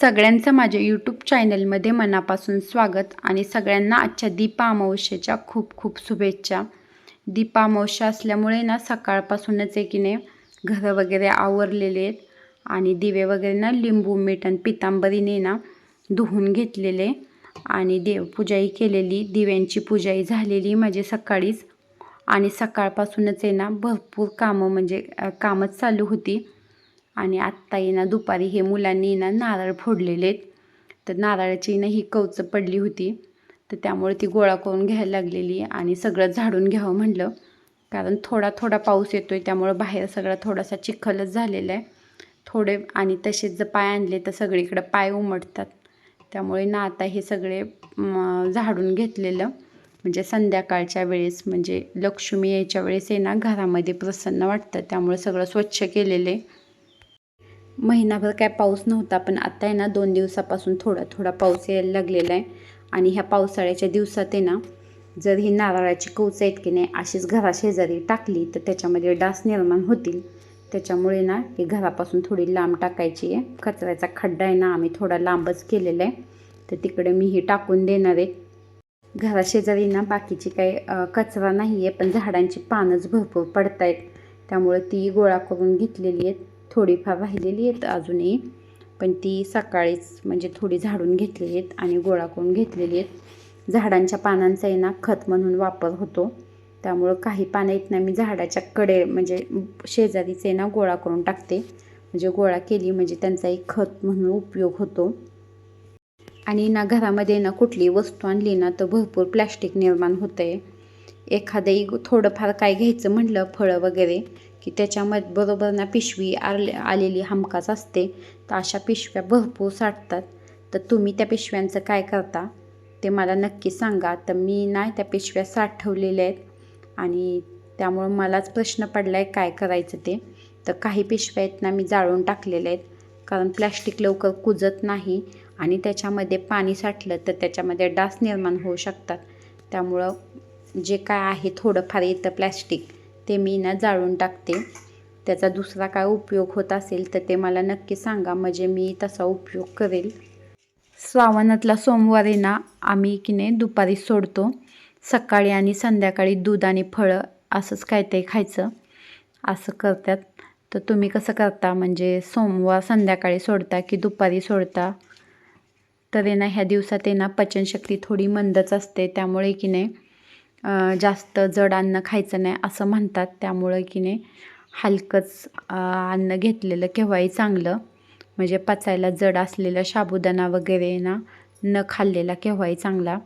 सगळ्यांचं माझ्या यूट्यूब चॅनलमध्ये मनापासून स्वागत आणि सगळ्यांना आजच्या दीपा खूप खूप शुभेच्छा. दीपामावश्या असल्यामुळे ना सकाळपासूनच आहे की नाही घरं वगैरे आवरलेले आहेत आणि दिवे वगैरे ना लिंबू मीठ आणि पितांबरीने ना धुवून घेतलेले आणि देवपूजाही केलेली दिव्यांची पूजाही झालेली माझी सकाळीच. आणि सकाळपासूनच आहे ना भरपूर कामं म्हणजे कामच चालू होती. आणि आत्ता येणार दुपारी हे मुलांनी ना नारळ फोडलेले आहेत तर नारळाची ना ही कवचं पडली होती. तर त्यामुळे ती गोळा करून घ्यायला लागलेली आणि सगळं झाडून घ्यावं म्हणलं. कारण थोडा थोडा पाऊस येतो आहे त्यामुळं बाहेर सगळा थोडासा चिखलच झालेला आहे. थोडे आणि तसेच जर पाय आणले तर सगळीकडं पाय उमटतात. त्यामुळे ना आता हे सगळे झाडून घेतलेलं. म्हणजे संध्याकाळच्या वेळेस म्हणजे लक्ष्मी यायच्या वेळेस आहे ना घरामध्ये प्रसन्न वाटतं. त्यामुळे सगळं स्वच्छ केलेलं आहे. महिनाभर काय पाऊस नव्हता पण आता आहे ना दोन दिवसापासून थोडा थोडा पाऊस यायला लागलेला आहे. आणि ह्या पावसाळ्याच्या दिवसात आहे ना जर ही नारळाची कवच आहेत की नाही अशीच घराशेजारी टाकली तर त्याच्यामध्ये डास निर्माण होतील. त्याच्यामुळे ना ही घरापासून थोडी लांब टाकायची आहे. कचऱ्याचा खड्डा आहे ना आम्ही थोडा लांबच केलेला आहे. तर तिकडे मी ही टाकून देणार आहे. घराशेजारी ना बाकीची काही कचरा नाही आहे पण झाडांची पानंच भरपूर पडत आहेत त्यामुळे ती गोळा करून घेतलेली आहेत. थोडीफार राहिलेली आहेत अजूनही पण ती सकाळीच म्हणजे थोडी झाडून घेतलेली आहेत आणि गोळा करून घेतलेली आहेत. झाडांच्या पानांचा आहे ना खत म्हणून वापर होतो. त्यामुळं काही पानं येत ना मी झाडाच्या कडे म्हणजे शेजारीच आहे ना गोळा करून टाकते. म्हणजे गोळा केली म्हणजे त्यांचा एक खत म्हणून उपयोग होतो. आणि ना घरामध्ये ना कुठली वस्तू आणली ना तर भरपूर प्लॅस्टिक निर्माण होतं आहे एखादंही थोडंफार काय घ्यायचं म्हटलं फळं वगैरे की त्याच्यामध्ये बरोबर ना पिशवी आले आलेली हमखास असते. तर अशा पिशव्या भरपूर साठतात. तर तुम्ही त्या पिशव्यांचं काय करता ते मला नक्की सांगा. तर मी ना त्या पिशव्या साठवलेल्या आहेत. आणि त्यामुळं मलाच प्रश्न पडला आहे काय करायचं ते. तर काही पिशव्या आहेत ना मी जाळून टाकलेल्या आहेत. कारण प्लॅस्टिक लवकर कुजत नाही आणि त्याच्यामध्ये पाणी साठलं तर त्याच्यामध्ये डास निर्माण होऊ शकतात. त्यामुळं जे काय आहे थोडंफार येतं प्लॅस्टिक. ते मी ना जाळून टाकते. त्याचा दुसरा काय उपयोग होत असेल तर ते मला नक्की सांगा. म्हणजे मी तसा उपयोग करेल. श्रावणातला सोमवार आहे ना आम्ही की नाही दुपारी सोडतो. सकाळी आणि संध्याकाळी दूध आणि फळं असंच काय ते खायचं. असं करतात. तर तुम्ही कसं करता? म्हणजे सोमवार संध्याकाळी सोडता की दुपारी सोडता? तर ना ह्या दिवसात ना पचनशक्ती थोडी मंदच असते. त्यामुळे की नाही जास्त जड अन्न खायचं नाही असं म्हणतात. त्यामुळं की नाही हलकंच अन्न घेतलेलं केव्हाही चांगलं. म्हणजे पचायला जड असलेलं साबुदाणा वगैरे ना न खाल्लेला केव्हाही चांगला.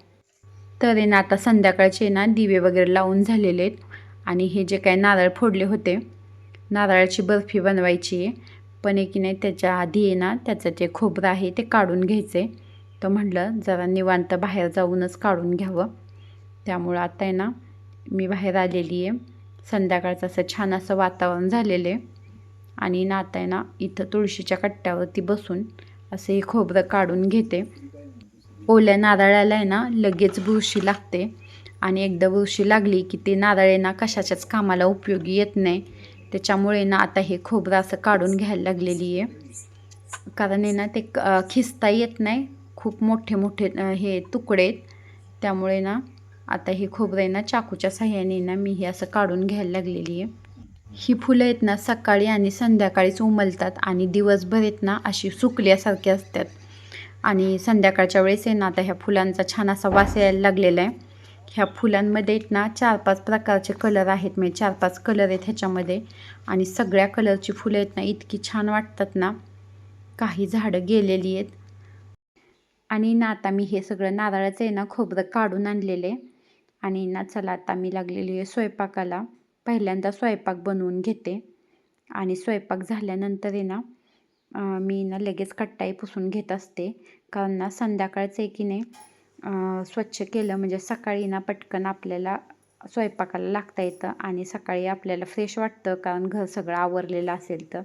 तर ना आता संध्याकाळचे ना दिवे वगैरे लावून झालेले आहेत. आणि हे जे काय नारळ फोडले होते नारळाची बर्फी बनवायची आहे. पण एक की नाही त्याच्या आधी आहे ना त्याचं जे खोबरं आहे ते काढून घ्यायचं आहे तर म्हटलं जरा निवांत बाहेर जाऊनच काढून घ्यावं. त्यामुळं आता आहे ना मी बाहेर आलेली आहे. संध्याकाळचं असं छान असं वातावरण झालेलं आहे. आणि ना आता आहे ना इथं तुळशीच्या कट्ट्यावरती बसून असं हे खोबरं काढून घेते. ओल्या नारळाला आहे ना लगेच बुरशी लागते. आणि एकदा बुरशी लागली की ते नारळ आहे ना कशाच्याच कामाला उपयोगी येत नाही. त्याच्यामुळे ना आता हे खोबरं असं काढून घ्यायला लागलेली आहे. कारण आहे ना ते क- खिसता येत नाही. खूप मोठे मोठे हे तुकडे आहेत. त्यामुळे ना आता हे खोबरं आहे ना चाकूच्या साह्याने ना मी हे असं काढून घ्यायला लागलेली आहे. ही फुलं आहेत ना सकाळी आणि संध्याकाळीच उमलतात आणि दिवसभर आहेत ना अशी सुकल्यासारखी असतात. आणि संध्याकाळच्या वेळेस आहे ना आता ह्या फुलांचा छान असा वास यायला लागलेला आहे. ह्या फुलांमध्ये आहेत ना चार पाच प्रकारचे कलर आहेत म्हणजे चार पाच कलर आहेत ह्याच्यामध्ये. आणि सगळ्या कलरची फुलं आहेत ना इतकी छान वाटतात ना. काही झाडं गेलेली आहेत. आणि ना आता मी हे सगळं नारळाचं आहे ना खोबरं काढून आणलेले आणि ना चला आता मी लागलेली आहे स्वयंपाकाला. पहिल्यांदा स्वयंपाक बनवून घेते. आणि स्वयंपाक झाल्यानंतर आहे ना मी ना लगेच कट्टाई पुसून घेत असते. कारण ना संध्याकाळचं आहे की नाही स्वच्छ केलं म्हणजे सकाळी ना पटकन आपल्याला स्वयंपाकाला लागता येतं आणि सकाळी आपल्याला फ्रेश वाटतं कारण घर सगळं आवरलेलं असेल तर.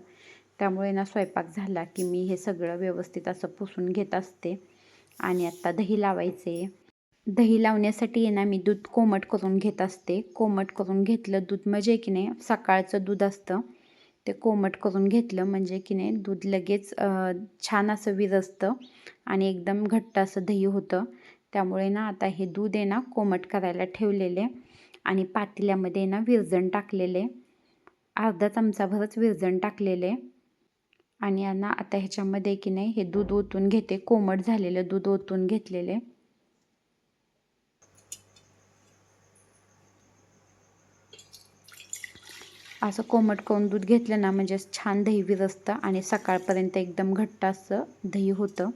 त्यामुळे ना स्वयंपाक झाला की मी हे सगळं व्यवस्थित असं पुसून घेत असते. आणि आत्ता दही लावायचे. दही लावण्यासाठी आहे ना मी दूध कोमट करून घेत असते. कोमट करून घेतलं दूध म्हणजे की नाही सकाळचं दूध असतं. ते कोमट करून घेतलं म्हणजे की नाही दूध लगेच छान असं विरजतं आणि एकदम घट्ट असं दही होतं. त्यामुळे ना आता हे दूध आहे ना कोमट करायला ठेवलेले आणि पातेल्यामध्ये ना विरजण टाकलेले. अर्धा चमचाभरच विरजण टाकलेले. आणि ना आता ह्याच्यामध्ये की नाही हे दूध ओतून घेते. कोमट झालेलं दूध ओतून घेतलेले. असं कोमट करून दूध घेतलं ना म्हणजे छान दही विरसतं आणि सकाळपर्यंत एकदम घट्ट असं दही होतं.